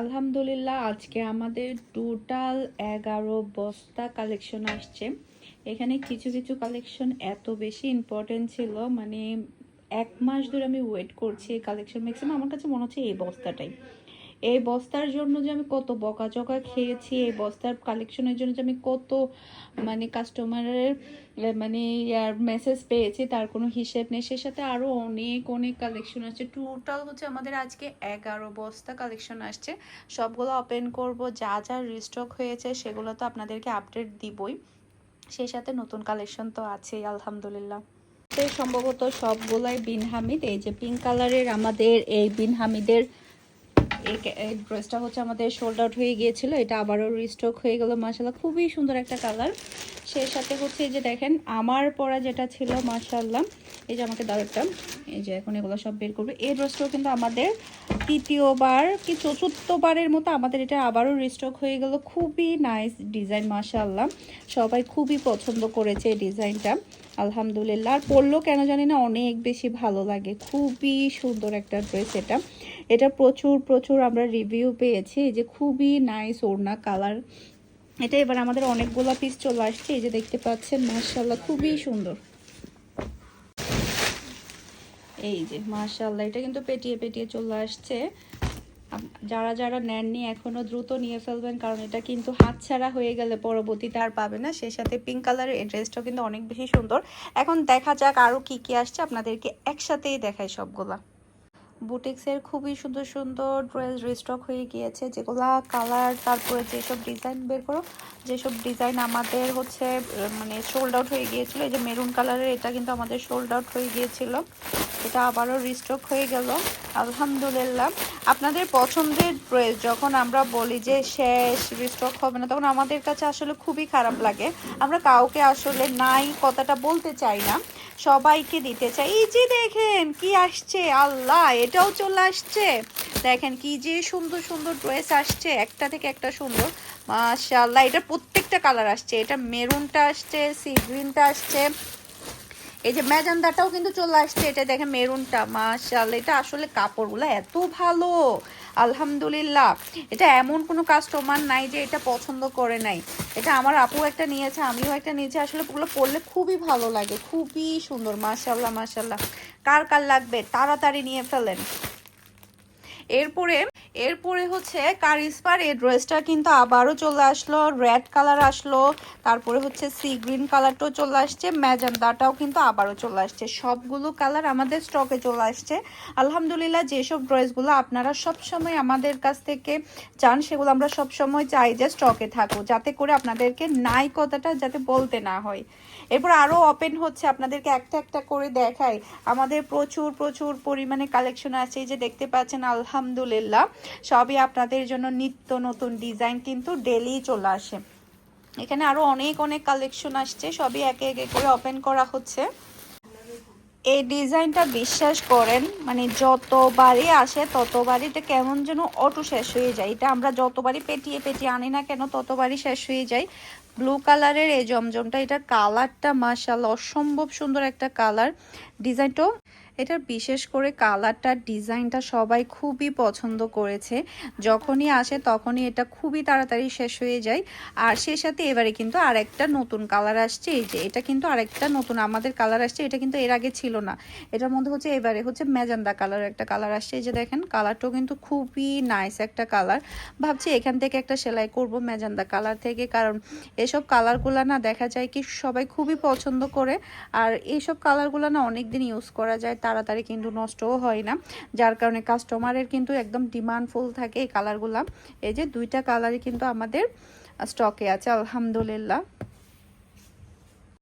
আলহামদুলিল্লাহ, আজকে আমাদের টোটাল এগারো বস্তা কালেকশন আসছে। এখানে কিছু কিছু কালেকশন এত বেশি ইম্পর্টেন্ট ছিল মানে এক মাস ধরে আমি ওয়েট করছি এই কালেকশন ম্যাক্সিমাম আমার কাছে মনে হচ্ছে এই বস্তাটাই। এই বস্তার জন্য যে আমি কত বকাচকা খেয়েছি, এই বস্তার কালেকশনের জন্য যে আমি কত মানে কাস্টমারের মানে ইয়ার মেসেজ পেয়েছি, তার কোনো হিসেব নেই। সে সাথে আরও অনেক অনেক কালেকশন আসছে টোটাল হচ্ছে আমাদের আজকে এগারো বস্তা কালেকশন আসছে। সবগুলো ওপেন করব, যা যা রিস্টক হয়েছে সেগুলো তো আপনাদেরকে আপডেট দিবই। সেই সাথে নতুন কালেকশন তো আছেই, আলহামদুলিল্লাহ। সম্ভবত সবগুলাই বিন হামিদ, এই যে পিঙ্ক কালারের আমাদের, এই বিন হামিদের এই ড্রেসটা হচ্ছে আমাদের সোল্ড আউট হয়ে গিয়েছিল, এটা আবারও রিস্টক হয়ে গেল মাসাল্লাহ খুবই সুন্দর একটা কালার সেই সাথে হচ্ছে এই যে দেখেন, আমার পরা যেটা ছিল মাসাল্লাহ এই যে আমাকে দাও এই যে এখন এগুলো সব বের করবে। এই ড্রেসটাও কিন্তু আমাদের তৃতীয়বার কি চতুর্থবারের মতো আমাদের এটা আবারও রিস্টক হয়ে গেল, খুবই নাইস ডিজাইন মাসাল্লাহ সবাই খুবই পছন্দ করেছে এই ডিজাইনটা আলহামদুলিল্লাহ। আর পরলেও কেন জানি না অনেক বেশি ভালো লাগে, খুবই সুন্দর একটা ড্রেস এটা। এটা প্রচুর প্রচুর আমরা রিভিউ পেয়েছি। এই যে খুবই নাইস ওড়না কালার এটা এবার আমাদের অনেকগুলো পিস চলে আসছে। এই যে দেখতে পাচ্ছেন মার্শাল্লাহ খুবই সুন্দর। এই যে মার্শাল্লাহ এটা কিন্তু পেটিয়ে পেটিয়ে চলে আসছে। যারা যারা নেননি, এখনও দ্রুত নিয়ে ফেলবেন, কারণ এটা কিন্তু হাতছাড়া হয়ে গেলে পরবর্তীতে আর পাবে না। সেই সাথে পিঙ্ক কালারের এই ড্রেসটাও কিন্তু অনেক বেশি সুন্দর। এখন দেখা যাক আরও কি কি আসছে। আপনাদেরকে একসাথেই দেখায় সবগুলা। বুটিক্সের খুবই সুন্দর সুন্দর ড্রেস রিস্টক হয়ে গিয়েছে, যেগুলা কালার তারপরে যেসব ডিজাইন বের করো, যেসব ডিজাইন আমাদের হচ্ছে মানে শোল্ড আউট হয়ে গিয়েছিল, এই যে মেরুন কালারের এটা কিন্তু আমাদের শোল্ড আউট হয়ে গিয়েছিল। এটা আবারও রিস্টক হয়ে গেল। আলহামদুলিল্লাহ। আপনাদের পছন্দের ড্রেস যখন আমরা বলি যে শেষ রিস্টক হবে না, তখন আমাদের কাছে আসলে খুবই খারাপ লাগে। আমরা কাউকে আসলে নাই কথাটা বলতে চাই না। সবাইকে দিতে চাই। এই যে দেখেন, কি আসছে? আল্লাহ, এটাও চলে আসছে। দেখেন কি যে সুন্দর সুন্দর ড্রেস আসছে, একটা থেকে একটা সুন্দর। মাশাআল্লাহ এটা প্রত্যেকটা কালার আসছে। এটা মেরুনটা আসছে সি গ্রিনটা আসছে। এই যে ম্যাজেন্দাটাও কিন্তু চলে আসছে, এটা দেখেন মেরুনটা, মাশাআল্লাহ, এটা আসলে কাপড়গুলো এত ভালো, আলহামদুলিল্লাহ। এটা এমন কোনো কাস্টমার নাই যে এটা পছন্দ করে নাই। এটা আমার আপু একটা নিয়েছে, আমিও একটা নিয়েছি, আসলে ওগুলো পরলে খুবই ভালো লাগে, খুবই সুন্দর, মাশাআল্লাহ মাশাআল্লাহ। কার কার লাগবে, তাড়াতাড়ি নিয়ে ফেলেন। এরপরে এরপরে হচ্ছে কারিসপার এই ড্রেসটা কিন্তু আবারও চলে আসলো রেড কালার আসলো, তারপরে হচ্ছে সি গ্রিন কালারটাও চলে আসছে ম্যাজান্দাটাও কিন্তু আবারও চলে আসছে। সবগুলো কালার আমাদের স্টকে চলে আসছে। আলহামদুলিল্লাহ যেসব ড্রেসগুলো আপনারা সবসময় আমাদের কাছ থেকে চান, সেগুলো আমরা সবসময় চাই যে স্টকে থাকুক, যাতে করে আপনাদেরকে নাই কথাটা যাতে বলতে না হয়। এরপর আরও ওপেন হচ্ছে, আপনাদেরকে একটা একটা করে দেখাই। আমাদের প্রচুর প্রচুর পরিমাণে কালেকশন আছে, এই যে দেখতে পাচ্ছেন, আলহামদুলিল্লাহ, সবই আপনাদের জন্য নিত্য নতুন ডিজাইন কিন্তু ডেলি চলে আসে। এখানে আরও অনেক অনেক কালেকশন আসছে, সবই একে একে করে ওপেন করা হচ্ছে। এই ডিজাইনটা বিশ্বাস করেন মানে যতবারই আসে ততবারই এটা কেমন যেন অটো শেষ হয়ে যায়। এটা আমরা যতবারই পেটিয়ে পেটিয়ে আনি না কেন ততবারই শেষ হয়ে যায়। ব্লু কালারের এই জমজমটা এটা কালারটা মাসাল অসম্ভব সুন্দর একটা কালার ডিজাইনটাও এটার বিশেষ করে কালারটা, ডিজাইনটা সবাই খুবই পছন্দ করেছে। যখনই আসে তখনই এটা খুবই তাড়াতাড়ি শেষ হয়ে যায়। আর সে সাথে এবারে কিন্তু আরেকটা নতুন কালার আসছে। এই যে, এটা কিন্তু আরেকটা নতুন, আমাদের কালার আসছে, এটা কিন্তু এর আগে ছিল না। এটার মধ্যে হচ্ছে এবারে হচ্ছে ম্যাজান্দা কালার একটা কালার আসছে। এই যে দেখেন, কালারটাও কিন্তু খুবই নাইস একটা কালার। ভাবছি এখান থেকে একটা সেলাই করব ম্যাজান্দা কালার থেকে, কারণ এসব কালারগুলো না দেখা যায় কি সবাই খুবই পছন্দ করে। আর এইসব কালারগুলো না অনেক দিন ইউজ করা যায়, তাড়াতাড়ি কিন্তু নষ্টও হয় না। যার কারণে কাস্টমারের কিন্তু একদম ডিমান্ডফুল থাকে এই কালারগুলো এই যে দুইটা কালারই কিন্তু আমাদের স্টকে আছে, আলহামদুলিল্লাহ।